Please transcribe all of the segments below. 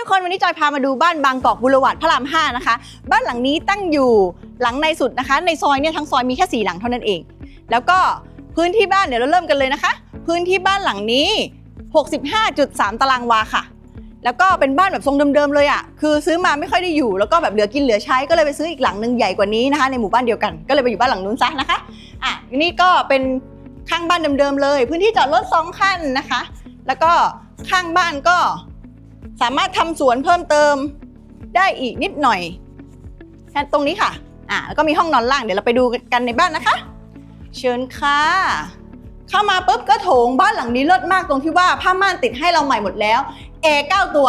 ทุกคนวันนี้จอยพามาดูบ้านบางกอกบุรวัตพระราม5นะคะ บ้านหลังนี้ตั้งอยู่หลังในสุดนะคะ ในซอยเนี่ยทั้งซอยมีแค่สี่หลังเท่านั้นเอง แล้วก็พื้นที่บ้านเดี๋ยวเราเริ่มกันเลยนะคะ พื้นที่บ้านหลังนี้ 65.3 ตารางวาค่ะ แล้วก็เป็นบ้านแบบทรงเดิมๆเลยอะคือซื้อมาไม่ค่อยได้อยู่แล้วก็แบบเหลือกินเหลือใช้ก็เลยไปซื้ออีกหลังหนึ่งใหญ่กว่านี้นะคะ ในหมู่บ้านเดียวกันก็เลยไปอยู่บ้านหลังนู้นซะนะคะอะนี่ก็เป็นข้างบ้านเดิมๆเลย พื้นที่จอดรถสองคันนะคะ แล้วก็ข้างบ้านก็ สามารถทำสวนเพิ่มเติมได้อีกนิดหน่อยแค่ตรงนี้ค่ะ อะแล้วก็มีห้องนอนล่างเดี๋ยวเราไปดูกันในบ้านนะคะ เชิญค่ะ เข้ามาปุ๊บก็โถงบ้านหลังนี้เลิศมากตรงที่ว่าผ้าม่านติดให้เราใหม่หมดแล้วแอร์9ตัว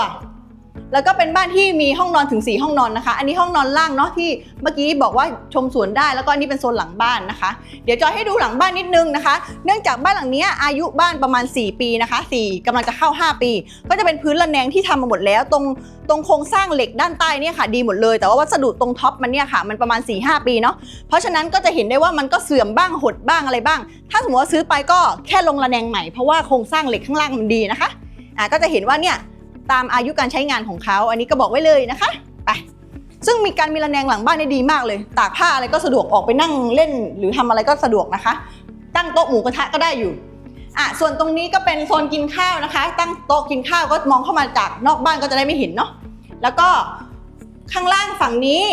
แล้วก็เป็นบ้านที่มีห้องนอนถึง 4 ห้องนอนนะคะ อันนี้ห้องนอนล่างเนาะที่เมื่อกี้บอกว่าชมสวนได้ แล้วก็อันนี้เป็นโซนหลังบ้านนะคะ เดี๋ยวจอยให้ดูหลังบ้านนิดนึงนะคะ เนื่องจากบ้านหลังเนี้ยอายุบ้านประมาณ 4 ปีนะคะ 4กำลังจะเข้า 5 ปี ก็จะเป็นพื้นระแนงที่ทำมาหมดแล้ว ตรงตรงโครงสร้างเหล็กด้านใต้เนี่ยค่ะ ดีหมดเลย แต่ว่าวัสดุตรงท็อปมันเนี่ยค่ะ มันประมาณ 4-5 ปีเนาะ เพราะฉะนั้นก็จะเห็นได้ว่ามันก็เสื่อมบ้างหดบ้างอะไรบ้าง ถ้าสมมติว่าซื้อไปก็แค่ลงระแนงใหม่เพราะว่าโครงสร้างเหล็กข้างล่างมันดีนะคะ อะก็จะเห็นว่าเนี่ย ตามอายุการใช้งานของเขา อันนี้ก็บอกไว้เลยนะคะ ไป ซึ่งมีการมีระแนงหลังบ้านเนี่ยดีมากเลย ตากผ้าอะไรก็สะดวกออกไปนั่งเล่น หรือทำอะไรก็สะดวกนะคะ ตั้งโต๊ะหมูกระทะก็ได้อยู่อะส่วนตรงนี้ก็เป็นโซนกินข้าวนะคะ ตั้งโต๊ะกินข้าวก็มองเข้ามาจากนอกบ้านก็จะได้ไม่เห็นเนาะ แล้วก็ข้างล่างฝั่งนี้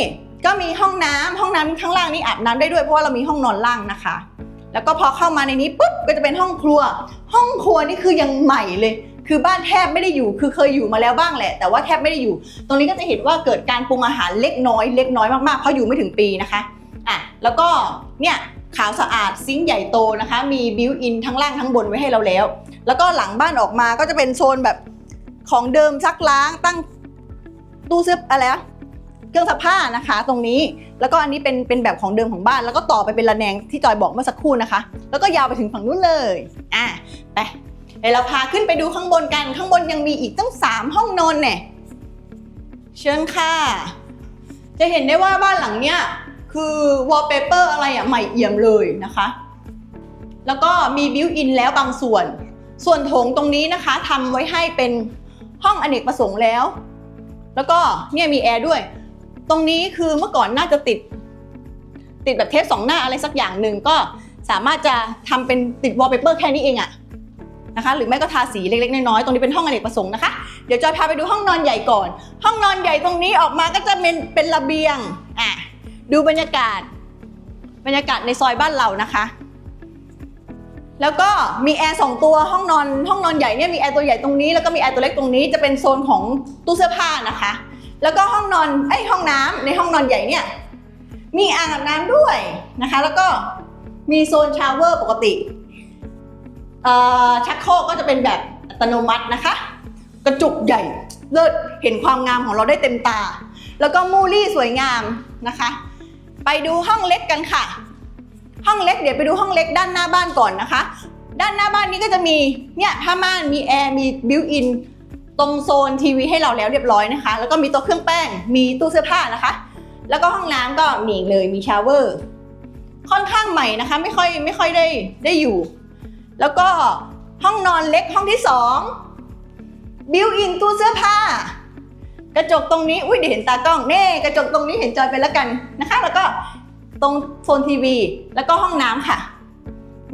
ก็มีห้องน้ำห้องน้ำข้างล่างนี้อาบน้ำได้ด้วยเพราะว่าเรามีห้องนอนล่างนะคะ แล้วก็พอเข้ามาในนี้ปุ๊บก็จะเป็นห้องครัว ห้องครัวนี่คือยังใหม่เลย คือบ้านแทบไม่ได้อยู่ คือเคยอยู่มาแล้วบ้างแหละ แต่ว่าแทบไม่ได้อยู่ ตรงนี้ก็จะเห็นว่าเกิดการปรุงอาหารเล็กน้อย เล็กน้อยมากๆ เพราะอยู่ไม่ถึงปีนะคะอะแล้วก็เนี่ยขาวสะอาดซิงค์ใหญ่โตนะคะ มีบิวอินทั้งล่างทั้งบนไว้ให้เราแล้ว แล้วก็หลังบ้านออกมาก็จะเป็นโซนแบบของเดิมซักล้างตั้งตู้เสื้ออะไรนะเครื่องซักผ้านะคะ ตรงนี้แล้วก็อันนี้เป็นเป็นแบบของเดิมของบ้าน แล้วก็ต่อไปเป็นระแนงที่จอยบอกเมื่อสักครู่นะคะ แล้วก็ยาวไปถึงฝั่งนู้นเลยอะไป เดี๋ยวเราพาขึ้นไปดูข้างบนกัน ข้างบนยังมีอีกตั้งสามห้องนอนเนี่ยเชิญค่ะ จะเห็นได้ว่าบ้านหลังเนี้ยคือวอลเปเปอร์อะไรอะใหม่เอี่ยมเลยนะคะ แล้วก็มีบิวอินแล้วบางส่วน ส่วนโถงตรงนี้นะคะทำไว้ให้เป็นห้องอเนกประสงค์แล้ว แล้วก็เนี่ยมีแอร์ด้วย ตรงนี้คือเมื่อก่อนน่าจะติด ติดแบบเทปสองหน้าอะไรสักอย่างหนึ่งก็สามารถจะทำเป็นติดวอลเปเปอร์แค่นี้เองอะ นะคะหรือไม่ก็ทาสีเล็กๆน้อยๆตรงนี้เป็นห้องอเนกประสงค์นะคะเดี๋ยวจอยพาไปดูห้องนอนใหญ่ก่อน ห้องนอนใหญ่ตรงนี้ออกมาก็จะเป็นเป็นระเบียงอะดูบรรยากาศ บรรยากาศในซอยบ้านเรานะคะ แล้วก็มีแอร์สองตัวห้องนอนห้องนอนใหญ่เนี่ยมีแอร์ตัวใหญ่ตรงนี้แล้วก็มีแอร์ตัวเล็กตรงนี้จะเป็นโซนของตู้เสื้อผ้านะคะ แล้วก็ห้องนอนไอยห้องน้ำในห้องนอนใหญ่เนี่ยมีอ่างอาบน้ำด้วยนะคะ แล้วก็มีโซนชาวเวอร์ปกติ ชักโครกก็จะเป็นแบบอัตโนมัตินะคะ กระจุกใหญ่เลิศเห็นความงามของเราได้เต็มตา แล้วก็มูลี่สวยงามนะคะ ไปดูห้องเล็กกันค่ะ ห้องเล็กเดี๋ยวไปดูห้องเล็กด้านหน้าบ้านก่อนนะคะ ด้านหน้าบ้านนี้ก็จะมีเนี่ยผ้าม่านมีแอร์มีบิวอินตรงโซนทีวีให้เราแล้วเรียบร้อยนะคะ แล้วก็มีโต๊ะเครื่องแป้ง มีตู้เสื้อผ้านะคะ แล้วก็ห้องน้ำก็มีเลยมีชาเวอร์ ค่อนข้างใหม่นะคะ ไม่ค่อยไม่ค่อยได้ได้อยู่ แล้วก็ห้องนอนเล็กห้องที่สองบิวอินตู้เสื้อผ้า กระจกตรงนี้อุ้ยเดี๋ยวเห็นตากล้องเน่กระจกตรงนี้เห็นจอยไปแล้วกันนะคะ แล้วก็ตรงโซนทีวี แล้วก็ห้องน้ำค่ะ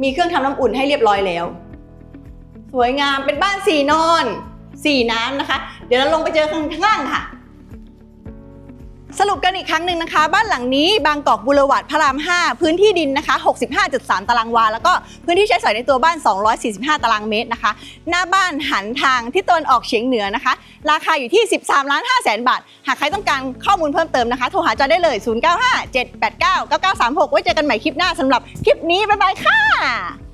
มีเครื่องทำน้ำอุ่นให้เรียบร้อยแล้ว สวยงามเป็นบ้านสี่นอนสี่น้ำนะคะ เดี๋ยวเราลงไปเจอข้างล่างค่ะ สรุปกันอีกครั้งหนึ่งนะคะ บ้านหลังนี้บางกอกบุรวัตพระราม 5 พื้นที่ดินนะคะ 65.3 ตารางวา แล้วก็พื้นที่ใช้สอยในตัวบ้าน 245 ตารางเมตรนะคะ หน้าบ้านหันทางที่ตะวันออกเฉียงเหนือนะคะ ราคาอยู่ที่ 13ล้าน5แสนบาท หากใครต้องการข้อมูลเพิ่มเติมนะคะ โทรหาจอได้เลย 095 789 9936 ไว้เจอกันใหม่คลิปหน้าสำหรับคลิปนี้บ๊ายบายค่ะ